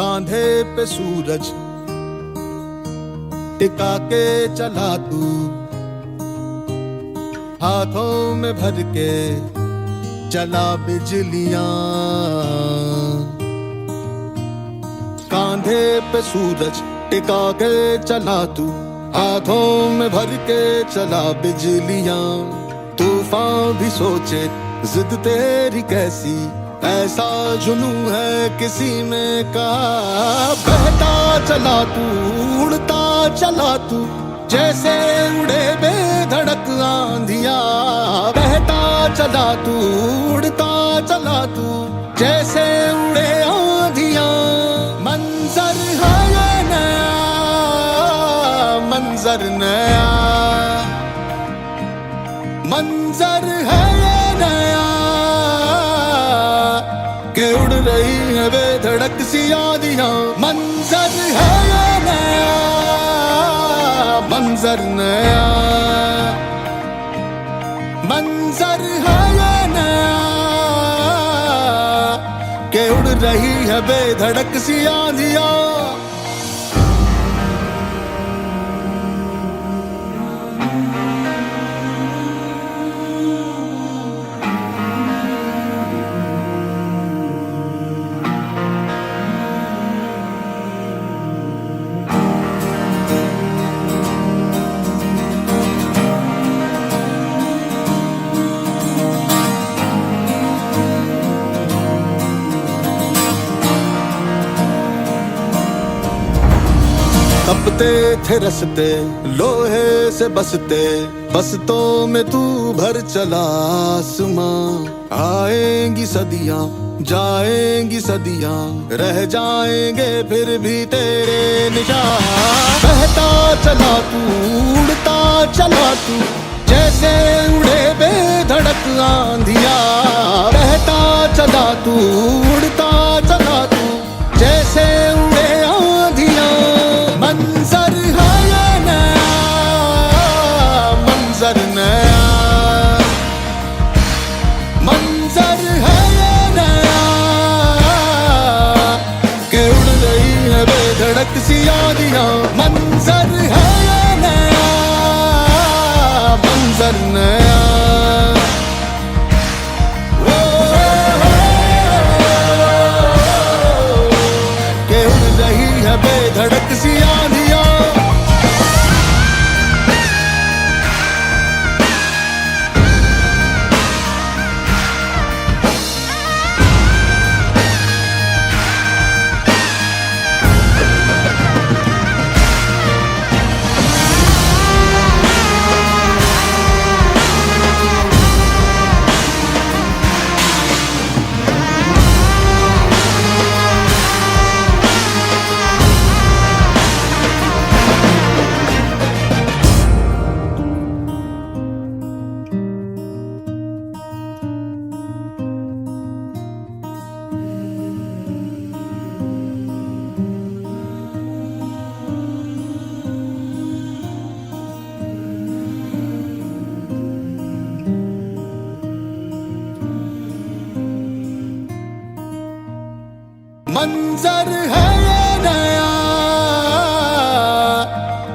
कांधे पे सूरज, टिका के चला तू। हाथों में भर के चला बिजलियाँ। कांधे पे सूरज, टिका के चला तू। हाथों में भर के चला बिजलियाँ। तूफ़ान भी सोचे, जिद तेरी कैसी? ऐसा जुनू है किसी में का बहता चला तू, उड़ता चला तू, जैसे उड़े बेधड़क आंधिया। बहता चला तू, उड़ता चला तू, जैसे उड़े आंधिया। मंजर है नया, मंजर नया। मंजर है नया। रही है बेधड़क सी यादियां मंजर है ये नया मंजर नया मंजर है ये नया के उड़ रही है बेधड़क सी आंधियां तपते थे रसते, लोहे से बसते। बसतों में तू भर चला आसमां। आएँगी सदियाँ, जाएँगी सदियाँ। रह जाएँगे फिर भी तेरे निशान। बहता चला तू, उड़ता चला तू। जैसे उड़े बेधड़क आंधिया। बहता चला तू சியாதியா மன் मंजर है ये नया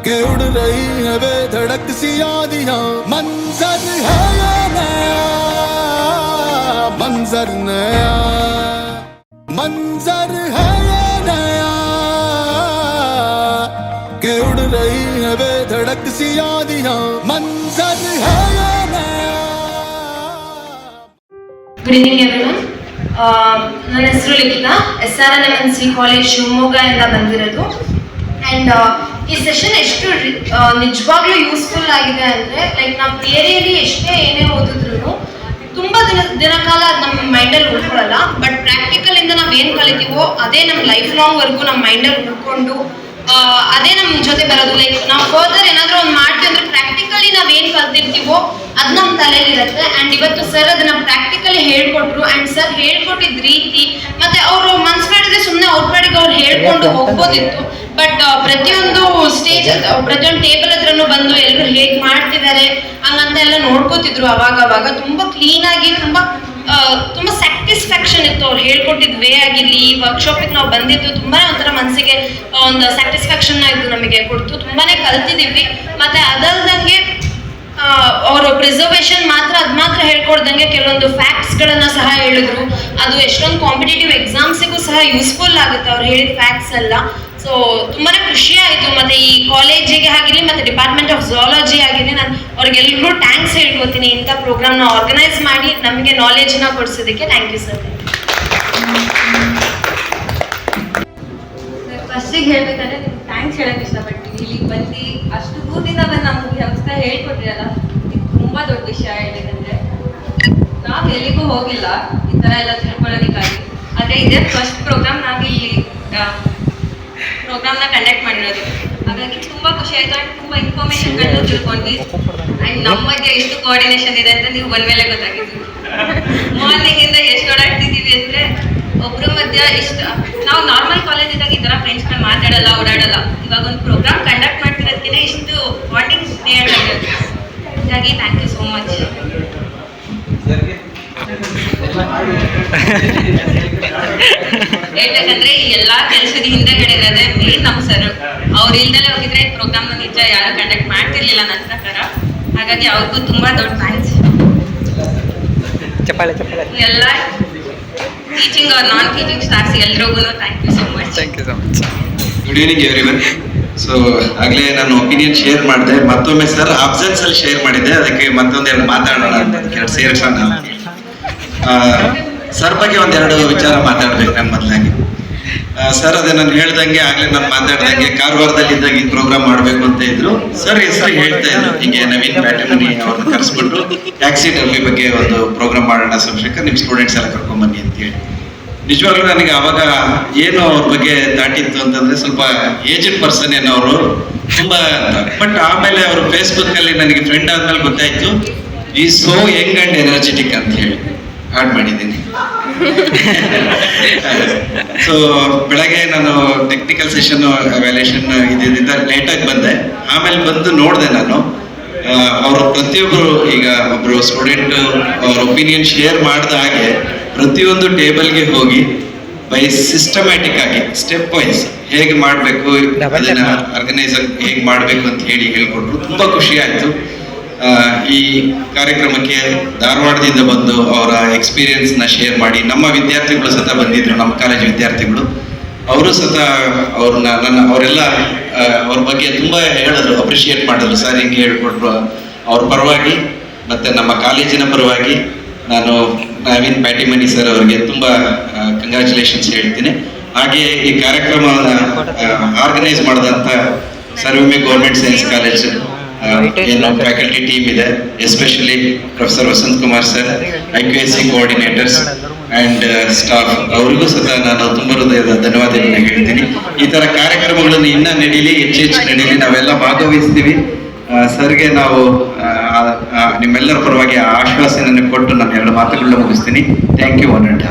के उड़ रही है वे धड़क सी यादियां मंजर है ये नया मंजर नया मंजर है ये नया के उड़ रही है वे धड़क सी यादियां मंजर है ये नया Good evening, everyone. ನನ್ನ ಹೆಸರು Likhitha. S R N M N C college Shivamogga ಇಂದ ಬಂದಿರೋದು. ಆ್ಯಂಡ್ ಈ ಸೆಷನ್ ಎಷ್ಟು ಆ, ನಿಜವಾಗ್ಲೂ ಯೂಸ್ಫುಲ್ ಆಗಿದೆ ಅಂದರೆ ಲೈಕ್ ನಾವು ಥಿಯರಿಯಲ್ಲಿ ಎಷ್ಟೇ ಏನೇ ಓದಿದ್ರು ತುಂಬ ದಿನ ದಿನಕಾಲ ನಮ್ಮ ಮೈಂಡಲ್ಲಿ ಉಳ್ಕೊಳ್ಳಲ್ಲ ಬಟ್ ಪ್ರಾಕ್ಟಿಕಲಿಂದ ನಾವು ಏನು ಕಲಿತೀವೋ ಅದೇ ನಮ್ಮ ಲೈಫ್ ಲಾಂಗ್ವರೆಗೂ ನಮ್ಮ ಮೈಂಡಲ್ಲಿ ಉಳ್ಕೊಂಡು ಅದೇ ನಮ್ಮ ಜೊತೆ ಬರೋದು. ಲೈಕ್ ನಾವು ಫರ್ದರ್ ಏನಾದ್ರೂ ಒಂದು ಮಾಡ್ತೀವಿ ಅಂದ್ರೆ ಪ್ರಾಕ್ಟಿಕಲಿ ನಾವ್ ಏನ್ ಕಲ್ತಿರ್ತೀವೋ ಅದು ನಮ್ಮ ತಲೆಯಲ್ಲಿ ಇರುತ್ತೆ. ಅಂಡ್ ಇವತ್ತು ಸರ್ ಅದನ್ನ ಪ್ರಾಕ್ಟಿಕಲಿ ಹೇಳ್ಕೊಟ್ರು. ಅಂಡ್ ಸರ್ ಹೇಳ್ಕೊಟ್ಟಿದ್ ರೀತಿ ಮತ್ತೆ ಅವರು ಮನ್ಸ್ ಮಾಡಿದ್ರೆ ಸುಮ್ಮನೆ ಅವ್ರ ಪಾಡಿಗೆ ಅವ್ರು ಹೇಳ್ಕೊಂಡು ಹೋಗ್ಬೋದಿತ್ತು. ಬಟ್ ಪ್ರತಿಯೊಂದು ಸ್ಟೇಜ್ ಪ್ರತಿಯೊಂದು ಟೇಬಲ್ ಹತ್ರನು ಬಂದು ಎಲ್ಲರೂ ಹೇಗ್ ಮಾಡ್ತಿದ್ದಾರೆ ಹಂಗಂತ ಎಲ್ಲ ನೋಡ್ಕೋತಿದ್ರು ಅವಾಗ ಅವಾಗ ತುಂಬಾ ಕ್ಲೀನ್ ಆಗಿ ತುಂಬಾ ತುಂಬ ಸ್ಯಾಟಿಸ್ಫ್ಯಾಕ್ಷನ್ ಇತ್ತು. ಅವ್ರು ಹೇಳ್ಕೊಟ್ಟಿದ್ ವೇ ಆಗಿರಲಿ, ಈ ವರ್ಕ್ಶಾಪಿಗೆ ನಾವು ಬಂದಿದ್ದು ತುಂಬಾ ಒಂಥರ ಮನಸ್ಸಿಗೆ ಒಂದು ಸ್ಯಾಟಿಸ್ಫ್ಯಾಕ್ಷನ್ ಇದು ನಮಗೆ. ಕೊಡ್ತು, ತುಂಬಾನೇ ಕಲ್ತಿದ್ದೀವಿ ಮತ್ತೆ ಅದಲ್ದಂಗೆ ಅವರು ಪ್ರಿಸರ್ವೇಶನ್ ಮಾತ್ರ, ಅದು ಮಾತ್ರ ಹೇಳ್ಕೊಡ್ದಂಗೆ ಕೆಲವೊಂದು ಫ್ಯಾಕ್ಟ್ಸ್ಗಳನ್ನ ಸಹ ಹೇಳಿದ್ರು. ಅದು ಎಷ್ಟೊಂದು ಕಾಂಪಿಟೇಟಿವ್ ಎಕ್ಸಾಮ್ಸಿಗೂ ಸಹ ಯೂಸ್ಫುಲ್ ಆಗುತ್ತೆ. ಅವ್ರು ಹೇಳಿದ ಫ್ಯಾಕ್ಟ್ಸ್ ಎಲ್ಲ. ಸೊ ತುಂಬಾನೇ ಖುಷಿ ಆಯಿತು ಮತ್ತೆ ಈ ಕಾಲೇಜಿಗೆ ಆಗಿರಲಿ, ಮತ್ತೆ ಡಿಪಾರ್ಟ್ಮೆಂಟ್ ಆಫ್ ಝಾಲಜಿ ಆಗಿರಲಿ, ನಾನು ಅವ್ರಿಗೆಲ್ಲರೂ ಥ್ಯಾಂಕ್ಸ್ ಹೇಳ್ಕೊತೀನಿ. ಇಂಥ ಪ್ರೋಗ್ರಾಮ್ನ ಆರ್ಗನೈಸ್ ಮಾಡಿ ನಮಗೆ ನಾಲೆಜ್ನ ಕೊಡಿಸೋದಕ್ಕೆ ಥ್ಯಾಂಕ್ ಯು ಸರ್ ಫಸ್ಟಿಗೆ ಹೇಳ್ಬೇಕಂದ್ರೆ ನಿಮ್ಗೆ ಥ್ಯಾಂಕ್ಸ್ ಹೇಳಕ್ ಇಷ್ಟಪಡ್ತೀನಿ. ಇಲ್ಲಿಗೆ ಬಂದು ಅಷ್ಟು ದೂರದಿಂದ ಬಂದು ನಮ್ಗೆ ವ್ಯವಸ್ಥೆ ಹೇಳ್ಕೊಟ್ಟಿರಲ್ಲ, ಇದು ತುಂಬಾ ದೊಡ್ಡ ವಿಷಯ ಹೇಳಬೇಕಂದ್ರೆ. ನಾವು ಎಲ್ಲಿಗೂ ಹೋಗಿಲ್ಲ. ಈ ಥರ ಎಲ್ಲ ತಿಳ್ಕೊಳ್ಳೋದಕ್ಕಾಗಿ. ಆದರೆ ಇದೇ ಫಸ್ಟ್ ಪ್ರೋಗ್ರಾಮ್ ನಾವು ಇಲ್ಲಿ ಮಾಡಿರೋದು ಹಾಗಾಗಿ ತುಂಬಾ ಖುಷಿ ಆಯ್ತು ಅಂಡ್ ತುಂಬಾ ಇನ್ಫಾರ್ಮೇಶನ್ ಗಳನ್ನ ತಿಳ್ಕೊಂಡ್ವಿ. ಅಂಡ್ ನಮ್ಮ ಮಧ್ಯೆ ಎಷ್ಟು ಕೋಆರ್ಡಿನೇಷನ್ ಇದೆ ಅಂತ ನೀವು ಬಂದ್ಮೇಲೆ ಗೊತ್ತಾಗಿದ್ವಿ ಗೊತ್ತಾಗಿದ್ದು ಮಾರ್ನಿಂಗ್ ಇಂದ ಎಷ್ಟು ಓಡಾಡ್ತಿದೀವಿ ಅಂದ್ರೆ ಒಬ್ರ ಮಧ್ಯ ಇಷ್ಟ ನಾವು ನಾರ್ಮಲ್ ಕಾಲೇಜ್ ಇದ್ದಾಗ ಈ ತರ ಫ್ರೆಂಡ್ಸ್ಗಳು ಮಾತಾಡಲ್ಲ ಓಡಾಡಲ್ಲ. ಇವಾಗ ಒಂದು ಪ್ರೋಗ್ರಾಮ್ ಕಂಡಕ್ಟ್ ಮಾಡ್ತಿರೋದಕ್ಕೆ ಇಷ್ಟು ಬಾಂಡಿಂಗ್ ಕ್ರಿಯೇಟ್ ಆಗಿರೋದು ಹಾಗಾಗಿ ಥ್ಯಾಂಕ್ ಯು ಸೋ ಮಚ್ ಹೇಳ್ಬೇಕಂದ್ರೆ ಈ ಎಲ್ಲಾ ಕೆಲಸದ ಹಿಂದೆಗಡೆ ಇರೋದೇ ಮೇನ್ ನಮ್ಮ ಸರ್ ಅವ್ರು ಇಲ್ದಲೇ ಹೋಗಿದ್ರೆ ಪ್ರೋಗ್ರಾಮ್ ನಿಜ ಯಾರು ಕಂಡಕ್ಟ್ ಮಾಡ್ತಿರ್ಲಿಲ್ಲ ನನ್ನ ಪ್ರಕಾರ. ಹಾಗಾಗಿ ಅವ್ರಿಗೂ ತುಂಬಾ ದೊಡ್ಡ ಥ್ಯಾಂಕ್ಸ್ ಚಪ್ಪಾಳೆ ಚಪ್ಪಾಳೆ. ಎಲ್ಲ ಟೀಚಿಂಗ್ ಅವ್ರ ನಾನ್ ಟೀಚಿಂಗ್ ಸ್ಟಾಫ್ಸ್ ಎಲ್ರಿಗೂ thank you so much thank you so much good evening everyone so ಆಗಲೇ ನಾನು ಒಪಿನಿಯನ್ ಶೇರ್ ಮಾಡಿದೆ ಮತ್ತೊಮ್ಮೆ ಸರ್ ಅಬ್ಸೆನ್ಸ್ ಅಲ್ಲಿ ಶೇರ್ ಮಾಡಿದ್ದೆ ಅದಕ್ಕೆ ಮತ್ತೊಂದೆರಡು ಮಾತಾಡೋಣ ಅಂತ ಎರಡು ಸೇರಿಸೋಣ ಸರ್ ಬಗ್ಗೆ ಒಂದೆರಡು ವಿಚಾರ ಮಾತಾಡ್ಬೇಕು ನಾನು ಮೊದಲಾಗಿ. ಸರ್, ಅದೇ ನಾನು ಹೇಳ್ದಂಗೆ ಆಗ್ಲೇ ನಾನು ಮಾತಾಡ್ದಂಗೆ ಕಾರವಾರದಲ್ಲಿ ಇದ್ದಾಗ ಈ ಪ್ರೋಗ್ರಾಮ್ ಮಾಡಬೇಕು ಅಂತ ಇದ್ರು. ಸರ್ ಹೆಸರು ಹೇಳ್ತಾ ಇದ್ರು. ಹಿಂಗೆ ನವೀನ್ ಬ್ಯಾಟಮನಿ ಅವ್ರನ್ನ ಕರೆಸ್ಬಿಟ್ಟು ಟ್ಯಾಕ್ಸಿ ಡಬ್ಬಿ ಬಗ್ಗೆ ಒಂದು ಪ್ರೋಗ್ರಾಮ್ ಮಾಡೋಣ ಸೋಮಶೇಖರ್ ನಿಮ್ಮ ಸ್ಟೂಡೆಂಟ್ಸ್ ಎಲ್ಲ ಕರ್ಕೊಂಬನ್ನಿ ಅಂತ ಹೇಳಿ. ನಿಜವಾಗ್ಲೂ ನನಗೆ ಅವಾಗ ಏನು ಅವ್ರ ಬಗ್ಗೆ ದಾಟಿತ್ತು ಅಂತಂದ್ರೆ ಸ್ವಲ್ಪ ಏಜೆಂಟ್ ಪರ್ಸನ್ ಏನೋ ಅವರು. ತುಂಬಾ ಬಟ್ ಆಮೇಲೆ ಅವರು ಫೇಸ್ಬುಕ್ ಅಲ್ಲಿ ನನಗೆ ಫ್ರೆಂಡ್ ಆದ್ಮೇಲೆ ಗೊತ್ತಾಯ್ತು. ಈ ಸೋ ಯಂಗ್ ಅಂಡ್ ಎನರ್ಜೆಟಿಕ್ ಅಂತ ಹೇಳಿ. ಆಡ್ ಮಾಡಿದ್ದೀನಿ. ಸೊ ಬೆಳಗ್ಗೆ ನಾನು ಟೆಕ್ನಿಕಲ್ ಸೆಷನ್ ವ್ಯಾಲ್ಯೂಷನ್ ಇದ್ದಿದ್ದ ಲೇಟಾಗಿ ಬಂದೆ. ಆಮೇಲೆ ಬಂದು ನೋಡಿದೆ ನಾನು. ಅವರು ಪ್ರತಿಯೊಬ್ಬರು ಈಗ ಒಬ್ರು ಸ್ಟೂಡೆಂಟ್ ಅವ್ರ ಒಪಿನಿಯನ್ ಶೇರ್ ಮಾಡಿದ ಹಾಗೆ ಪ್ರತಿಯೊಂದು ಟೇಬಲ್ಗೆ ಹೋಗಿ ಬೈ ಸಿಸ್ಟಮ್ಯಾಟಿಕ್ ಆಗಿ ಸ್ಟೆಪ್ ವೈಸ್ ಹೇಗೆ ಮಾಡಬೇಕು ಅದನ್ನ ಆರ್ಗನೈಸರ್ ಹೇಗೆ ಮಾಡಬೇಕು ಅಂತ ಹೇಳಿ ಹೇಳ್ಕೊಟ್ರು. ತುಂಬಾ ಖುಷಿ ಆಯ್ತು. ಈ ಕಾರ್ಯಕ್ರಮಕ್ಕೆ ಧಾರವಾಡದಿಂದ ಬಂದು ಅವರ ಎಕ್ಸ್ಪೀರಿಯೆನ್ಸ್ನ ಶೇರ್ ಮಾಡಿ ನಮ್ಮ ವಿದ್ಯಾರ್ಥಿಗಳು ಸತ ಬಂದಿದ್ರು, ನಮ್ಮ ಕಾಲೇಜ್ ವಿದ್ಯಾರ್ಥಿಗಳು. ಅವರು ಸತ ಅವ್ರನ್ನ ನನ್ನ, ಅವರೆಲ್ಲ ಅವ್ರ ಬಗ್ಗೆ ತುಂಬ ಹೇಳಿದ್ರು ಅಪ್ರಿಷಿಯೇಟ್ ಮಾಡಿದ್ರು ಸರ್, ಹಿಂಗೆ ಹೇಳ್ಕೊಟ್ರು ಅವ್ರ ಪರವಾಗಿ, ಮತ್ತು ನಮ್ಮ ಕಾಲೇಜಿನ ಪರವಾಗಿ ನಾನು ನವೀನ್ ಬ್ಯಾಟಿಮನಿ ಸರ್ ಅವರಿಗೆ ತುಂಬ ಕಂಗ್ರ್ಯಾಚುಲೇಷನ್ಸ್ ಹೇಳ್ತೀನಿ. ಹಾಗೆ ಈ ಕಾರ್ಯಕ್ರಮವನ್ನು ಆರ್ಗನೈಸ್ ಮಾಡಿದಂಥ ಸರ್ವಮೆ ಗೌರ್ಮೆಂಟ್ ಸೈನ್ಸ್ ಕಾಲೇಜ್ ಏನು ಫ್ಯಾಕಲ್ಟಿ ಟೀಮ್ ಇದೆ especially professor Vasanth Kumar sir I Q S C coordinators and staff ಅವರಿಗೂ ಸಹ ನಾನು ತುಂಬ ಹೃದಯದ ಧನ್ಯವಾದಗಳನ್ನ ಹೇಳ್ತೀನಿ. ಈ ತರ ಕಾರ್ಯಕ್ರಮಗಳನ್ನು ಇನ್ನ ನಡೀಲಿ ಹೆಚ್ಚು ಹೆಚ್ಚು ನಡೀಲಿ ನಾವೆಲ್ಲ ಭಾಗವಹಿಸ್ತೀವಿ. ಸರ್ಗೆ ನಾವು ನಿಮ್ಮೆಲ್ಲರ ಪರವಾಗಿ ಆ ಆಶ್ವಾಸನೆಯನ್ನು ಕೊಟ್ಟು ನಾನು ಎರಡು ಮಾತುಗಳನ್ನ ಮುಗಿಸ್ತೀನಿ. Thank you one and